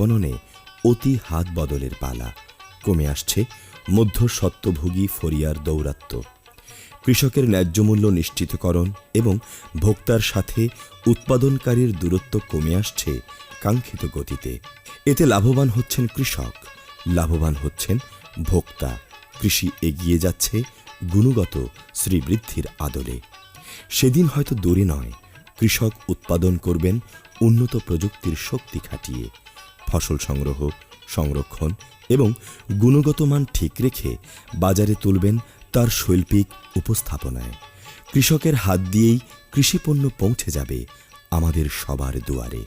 বননে অতি হাত বদলের পালা। কমে আসছে মধ্য সত্যভোগী ফরিয়ার দৌরাত্ম্য কৃষকের ন্যায্য মূল্য নিশ্চিতকরণ এবং ভোক্তার সাথে উৎপাদনকারীর দূরত্ব কমে আসছে কাঙ্ক্ষিত গতিতে। এতে লাভবান হচ্ছেন কৃষক, লাভবান হচ্ছেন ভোক্তা। কৃষি এগিয়ে যাচ্ছে গুণগত শ্রীবৃদ্ধির আদলে। সেদিন হয়তো দূরে নয়, কৃষক উৎপাদন করবেন উন্নত প্রযুক্তির শক্তি খাটিয়ে। ফসল সংগ্রহ, সংরক্ষণ এবং গুণগত মান ঠিক রেখে বাজারে তুলবেন তার শৈল্পিক উপস্থাপনায়। কৃষকের হাত দিয়েই কৃষিপণ্য পৌঁছে যাবে আমাদের সবার দুয়ারে।